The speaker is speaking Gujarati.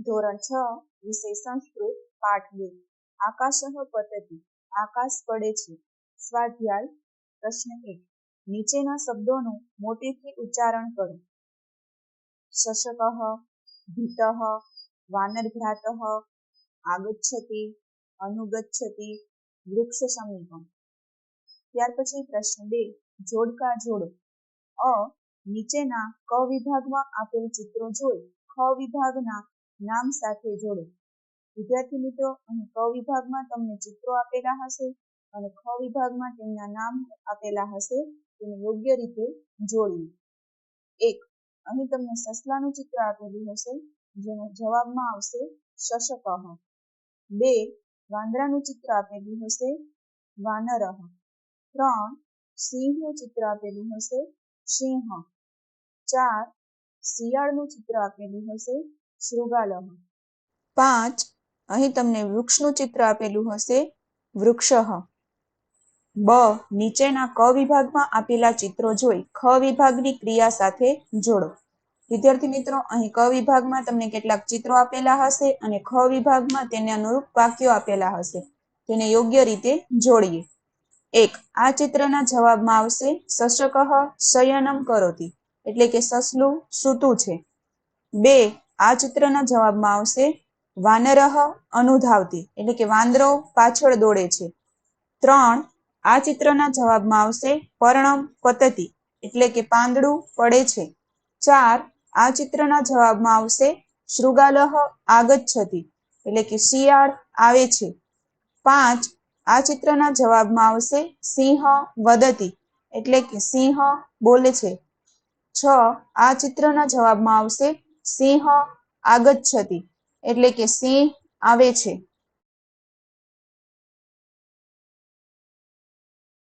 ધોરણ છ, વિષય સંસ્કૃત, પાઠ બે. આકાશ પતતિ, આકાશ પડે છે. સ્વાધ્યાય, પ્રશ્ન એક. નીચેના શબ્દોનું મોટેથી ઉચ્ચારણ કરો. શશક, ભીત વાનરભ્રાતઃ આગચ્છતિ, અનુગચ્છતિ વૃક્ષ સમીપમ ત્યાર પછી પ્રશ્ન બે. જોડકા જોડો. અ. નીચેના ક વિભાગમાં આપેલ ચિત્રો જોઈ ખ વિભાગના નામ સાથે જોડો. વિદ્યાર્થી મિત્રો, અહીં ક વિભાગમાં તમને ચિત્રો આપેલા હશે અને ખ વિભાગમાં તેમના નામ આપેલા હશે. તેને યોગ્ય રીતે જોડવું. એક, અહીં તમને સસલાનું ચિત્ર આપેલું હશે, જેનો જવાબમાં આવશે શશકઃ બે, વાંદરાનું ચિત્ર આપેલું હશે વાનરહ ત્રણ, સિંહનું ચિત્ર આપેલું હશે, સિંહ. ચાર, શિયાળનું ચિત્ર આપેલું હશે શૃગાલહ પાંચ, અહીં તમને વૃક્ષનું ચિત્ર આપેલું હશે, વૃક્ષઃ. બ, નીચેના ક વિભાગમાં આપેલા ચિત્રો જોઈ ખ વિભાગની ક્રિયા સાથે જોડો. વિદ્યાર્થી મિત્રો, અહીં ક વિભાગમાં તમને કેટલાક ચિત્રો આપેલા હશે અને ખ વિભાગમાં તેને અનુરૂપ વાક્યો આપેલા હશે. તેને યોગ્ય રીતે જોડીએ. એક, આ ચિત્રના જવાબમાં આવશે શશકઃ શયનમ કરોતી, એટલે કે સસલું સૂતું છે. બે આ ચિત્રના જવાબમાં આવશે વાનરહ અનુધાવતી, એટલે કે વાંદરો પાછળ દોડે છે. ત્રણ, આ ચિત્રના જવાબમાં આવશે, પર્ણમ પતતી, એટલે કે પાંદડું પડે છે. ચાર, આ ચિત્રના જવાબમાં આવશે શૃગાલહ આગચ્છતી, એટલે કે શિયાળ આવે છે. પાંચ, આ ચિત્રના જવાબમાં આવશે, સિંહ વદતી, એટલે કે સિંહ બોલે છે. છ, આ ચિત્રના જવાબમાં આવશે સિંહ આગચ્છતી એટલે કે સિંહ આવે છે.